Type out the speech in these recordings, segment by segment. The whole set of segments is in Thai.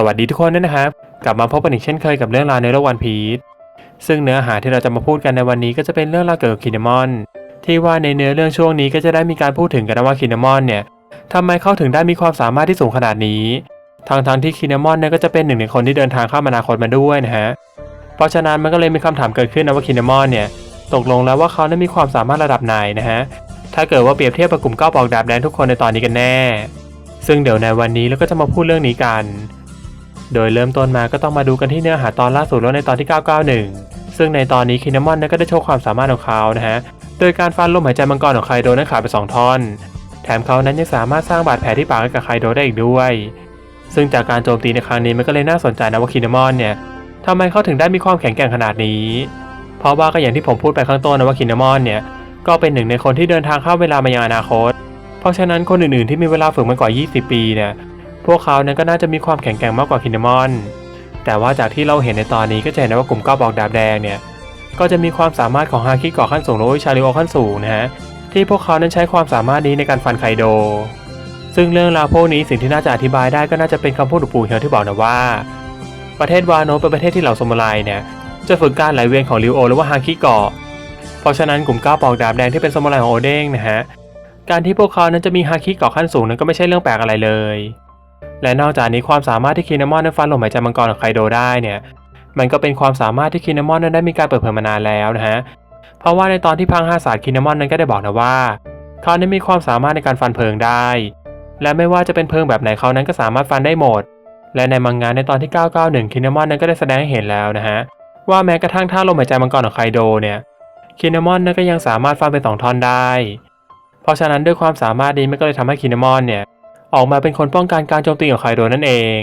สวัสดีทุกคนด้วยนะครับ กลับมาพบกันอีกเช่นเคยกับเรื่องราวในโลกวันพีชซึ่งเนื้อหาที่เราจะมาพูดกันในวันนี้ก็จะเป็นเรื่องราวเกี่ยวกับคินามอน ที่ว่าในเนื้อเรื่องช่วงนี้ก็จะได้มีการพูดถึงกันว่าคินามอนเนี่ยทำไมเขาถึงได้มีความสามารถที่สูงขนาดนี้ทางทางที่คินามอนเนี่ยก็จะเป็นหนึ่งในคนที่เดินทางข้ามอนาคตมาด้วยนะฮะเพราะฉะนั้นมันก็เลยมีคำถามเกิดขึ้นนะว่าคินามอนเนี่ยตกลงแล้วว่าเขานั้มีความสามารถระดับไหนนะฮะถ้าเกิดว่าเปรียบเทียบกับกลุ่มเก้าปอกดาบแดงทุกคนในตอนนี้กันแน่ ซึ่งเดี๋ยวในวันนี้เราก็จะมาพูดเรื่องนี้กัน โดยเริ่มต้นมาก็ต้องมาดูกันที่เนื้อหาตอนล่าสุดแล้วในตอนที่ 991 ซึ่งในตอนนี้คินามอนก็ได้โชว์ความสามารถของเขานะฮะ โดยการฟันลมหายใจมังกรของไคโดนั้นขาดไป 2 ท่อน แถมเขานั้นยังสามารถสร้างบาดแผลที่ปากให้กับไคโดได้อีกด้วย ซึ่งจากการโจมตีในครั้งนี้มันก็เลยน่าสนใจนะว่าคินามอนเนี่ยทำไมเขาถึงได้มีความแข็งแกร่งขนาดนี้ เพราะว่าก็อย่างที่ผมพูดไปข้างต้นนะว่าคินามอนเนี่ยก็เป็นหนึ่งในคนที่เดินทางข้ามเวลามายังอนาคต เพราะฉะนั้นคนอื่นๆที่มีเวลาฝึกมากกว่า 20 ปีเนี่ย พวกเขานั้นก็น่าจะมีความแข็งแกร่งมากกว่าคินามอน แต่ว่าจากที่เราเห็นในตอนนี้ก็จะเห็นได้ว่ากลุ่มก้าวบอกดาบแดงเนี่ยก็จะมีความสามารถของฮาคิเกาะขั้นสูงและวิชาริโอขั้นสูงนะฮะที่พวกเขานั้นใช้ความสามารถนี้ในการฟันไคโด ซึ่งเรื่องราวพวกนี้สิ่งที่น่าจะอธิบายได้ก็น่าจะเป็นคำพูดของปู่เฮียวที่บอกนะว่า ประเทศวานโนเป็นประเทศที่เหล่าสมุไรเนี่ยจะฝึกการไหลเวียนของริโอหรือว่าฮาคิเกาะเพราะฉะนั้นกลุ่มก้าวปอกดาบแดงที่เป็นสมุไรของโอเด้งนะฮะการที่พวกเขานั้นจะมีฮาคิเกาะขั้นสูงนั้นก็ไม่ใช่เรื่องแปลกอะไรเลย และนอกจากนี้ความสามารถที่คินามอนนั้นฟันลมหายใจมังกรของไคโดได้เนี่ยมันก็เป็นความสามารถที่คินามอนนั้นได้มีการเปิดเผยมานานแล้วนะฮะเพราะว่าในตอนที่พังห้าศาสตร์คินามอนนั้นก็ได้บอกนะว่า เขานั้นมีความสามารถในการฟันเพลิงได้ และไม่ว่าจะเป็นเพลิงแบบไหนเขานั้นก็สามารถฟันได้หมด และในมังงะในตอนที่ 991 คินามอนนั้นก็ได้แสดงให้เห็นแล้วนะฮะว่าแม้กระทั่งท่าลมหายใจมังกรของไคโดเนี่ยคินามอนนั้นก็ยังสามารถฟันเป็นสองท่อนได้ เพราะฉะนั้นด้วยความสามารถนี้มันก็เลยทำให้คินามอนเนี่ย ออกมาเป็นคนป้องกันการโจมตีของไคโดนั่นเอง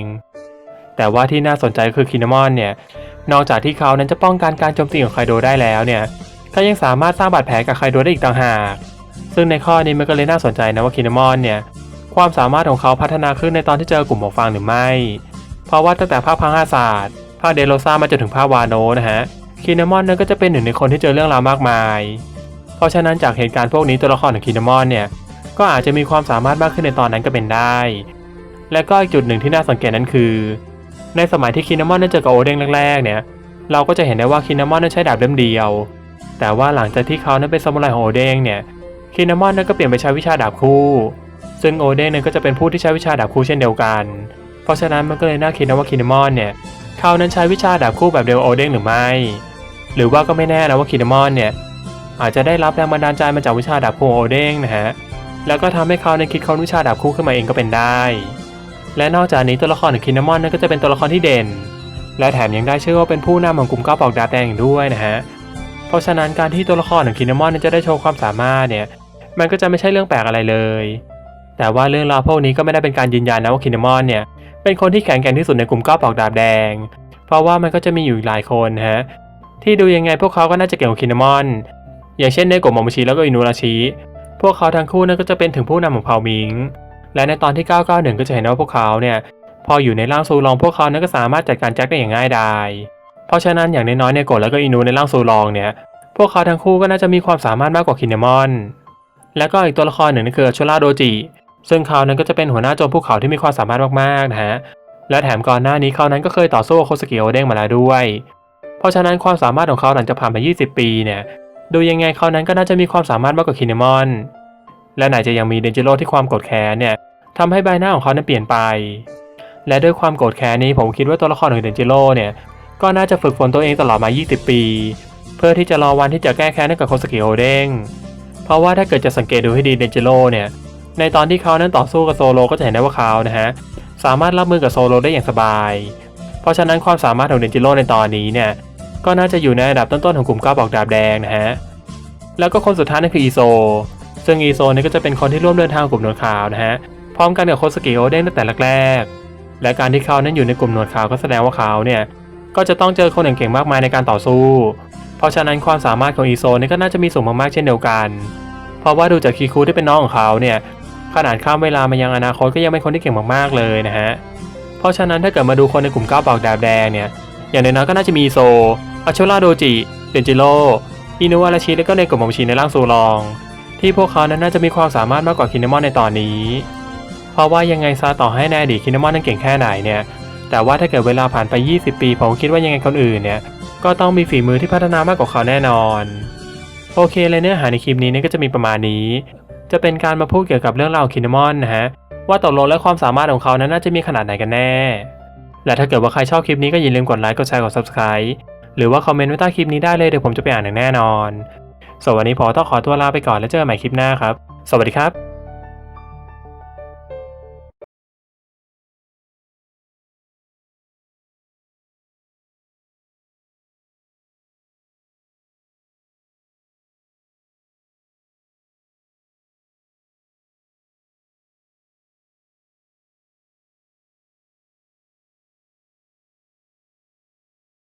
แต่ว่าที่น่าสนใจก็คือคินามอนเนี่ย นอกจากที่เขานั้นจะป้องกันการโจมตีของไคโดได้แล้วเนี่ยเขายังสามารถสร้างบาดแผลกับไคโดได้อีกต่างหาก ซึ่งในข้อนี้มันก็เลยน่าสนใจนะว่าคินามอนเนี่ยความสามารถของเขาพัฒนาขึ้นในตอนที่เจอกลุ่มหมวกฟางหรือไม่ เพราะว่าตั้งแต่ภาคพังอาศาสตร์ภาคเดโลซ่ามาจนถึงภาควาโนนะฮะคินามอนนั้นก็จะเป็นหนึ่งในคนที่เจอเรื่องราวมากมาย เพราะฉะนั้นจากเหตุการณ์พวกนี้ตัวละครของคินามอนเนี่ย ก็อาจจะมีความสามารถมากขึ้นในตอนนั้นก็เป็นได้ และก็อีกจุดหนึ่งที่น่าสังเกตนั้นคือ ในสมัยที่คินามอนได้เจอกับโอเด้งแรกๆเนี่ย เราก็จะเห็นได้ว่าคินามอนนั้นใช้ดาบเล่มเดียว แต่ว่าหลังจากที่เขานั้นเป็นซามูไรของโอเด้งเนี่ย คินามอนนั้นก็เปลี่ยนไปใช้วิชาดาบคู่ ซึ่งโอเด้งนั้นก็จะเป็นผู้ที่ใช้วิชาดาบคู่เช่นเดียวกัน เพราะฉะนั้นมันก็เลยน่าคิดนะว่าคินามอนเนี่ย เขานั้นใช้วิชาดาบคู่แบบเดียวกับโอเด้งหรือไม่ หรือว่าก็ไม่แน่นะว่าคินามอนเนี่ยอาจจะได้รับแรงบันดาลใจมาจากวิชาดาบคู่โอเด้งนะฮะ แล้วก็ทำให้เขาในคิดค้นวิชาดาบคู่ขึ้นมาเองก็เป็นได้ และนอกจากนี้ตัวละครของคินามอนนั้นก็จะเป็นตัวละครที่เด่น และแถมยังได้ชื่อว่าเป็นผู้นำของกลุ่มก้าวปอกดาบแดงด้วยนะฮะ เพราะฉะนั้นการที่ตัวละครของคินามอนนั้นจะได้โชว์ความสามารถเนี่ย มันก็จะไม่ใช่เรื่องแปลกอะไรเลย แต่ว่าเรื่องราวพวกนี้ก็ไม่ได้เป็นการยืนยันนะว่าคินามอนเนี่ยเป็นคนที่แข็งแกร่งที่สุดในกลุ่มก้าวปอกดาบแดง เพราะว่ามันก็จะมีอยู่หลายคนฮะที่ดูยังไงพวกเขาก็น่าจะเก่งกว่าคินามอนอย่างเช่นในกลุ่มโมโมชิแล้วก็อินูราชิ วกเขาทั้งคู่นั้นก็จะเป็นถึงผู้นำของเผ่ามิง และในตอนที่ 991 ก็จะเห็นว่าพวกเขาเนี่ยพออยู่ในร่างซูลองพวกเขานั้นก็สามารถจัดการแจ็คได้อย่างง่ายดายเพราะฉะนั้นอย่างน้อยๆในโกดแล้วก็อินูในร่างซูลองเนี่ยพวกเขาทั้งคู่ก็น่าจะมีความสามารถมากกว่าคินเนมอน และก็อีกตัวละครหนึ่งนั่นคือชูราโดจิ ซึ่งเขานั้นก็จะเป็นหัวหน้าโจมภูเขาที่มีความสามารถมากๆนะฮะ และแถมก่อนหน้านี้เขานั้นก็เคยต่อสู้กับโคสกิโอเด้งมาแล้วด้วย เพราะฉะนั้นความสามารถของเขาหลังจากผ่านมา20 ปีเนี่ย ดูยังไงเขานั้นก็น่าจะมีความสามารถมากกว่าคินเนมอน และไหนจะยังมีเดนจิโร่ที่ความโกรธแค้นเนี่ยทำให้ใบหน้าของเขานั้นเปลี่ยนไป และด้วยความโกรธแค้นนี้ผมคิดว่าตัวละครของเดนจิโร่เนี่ยก็น่าจะฝึกฝนตัวเองตลอดมา 20 ปี เพื่อที่จะรอวันที่จะแก้แค้นให้กับโคสกิโอเด้งเพราะว่าถ้าเกิดจะสังเกตดูให้ดีเดนจิโร่เนี่ยในตอนที่เขานั้นต่อสู้กับโซโลก็จะเห็นได้ว่าเขานะฮะสามารถรับมือกับโซโลได้อย่างสบาย เพราะฉะนั้นความสามารถของเดนจิโร่ในตอนนี้เนี่ยก็น่าจะอยู่ในระดับต้นๆของกลุ่มก้าวบอกดาบแดงนะฮะแล้วก็คนสุดท้ายนั่นคืออีโซ ซึ่งอีโซนี่ก็จะเป็นคนที่ร่วมเดินทางกลุ่มหนวดขาวนะฮะ พร้อมกันกับโคสกิโอเด้งตั้งแต่แรกๆ และการที่เขานั้นอยู่ในกลุ่มหนวดขาวก็แสดงว่าเขาเนี่ย ก็จะต้องเจอคนเก่งๆมากมายในการต่อสู้ เพราะฉะนั้นความสามารถของอีโซนี่ก็น่าจะมีสูงมากๆเช่นเดียวกัน เพราะว่าดูจากคีคูที่เป็นน้องของเขาเนี่ยขนาดข้ามเวลามายังอนาคตก็ยังเป็นคนที่เก่งมากๆเลยนะฮะ เพราะฉะนั้นถ้าเกิดมาดูคนในกลุ่มก้าวปากดาบแดงเนี่ย อย่างน้อยๆก็น่าจะมีโซอาชูราโดจิ เดนจิโร่อินุวาราชิและก็ในกลุ่มของชิในร่างซูลอง ที่พวกเขานั้นน่าจะมีความสามารถมากกว่าคินเนมอนในตอนนี้ เพราะว่ายังไงซะต่อให้ในอดีตคินเนมอนนั้นเก่งแค่ไหนเนี่ย แต่ว่าถ้าเกิดเวลาผ่านไป 20 ปี ผมคิดว่ายังไงคนอื่นเนี่ย ก็ต้องมีฝีมือที่พัฒนามากกว่าเขาแน่นอน โอเคเลยเนื้อหาในคลิปนี้เนี่ยก็จะมีประมาณนี้ จะเป็นการมาพูดเกี่ยวกับเรื่องราวคินามอนนะฮะ ว่าตกลงและความสามารถของเขานั้นน่าจะมีขนาดไหนกันแน่ และถ้าเกิดว่าใครชอบคลิปนี้ก็อย่าลืมกดไลค์ กดแชร์ กด subscribe หรือว่าคอมเมนต์ไว้ใต้คลิปนี้ได้เลยเดี๋ยวผมจะไปอ่านอย่างแน่นอน ส่วนวันนี้พอต้องขอตัวลาไปก่อนแล้วเจอกันใหม่คลิปหน้าครับ สวัสดีครับ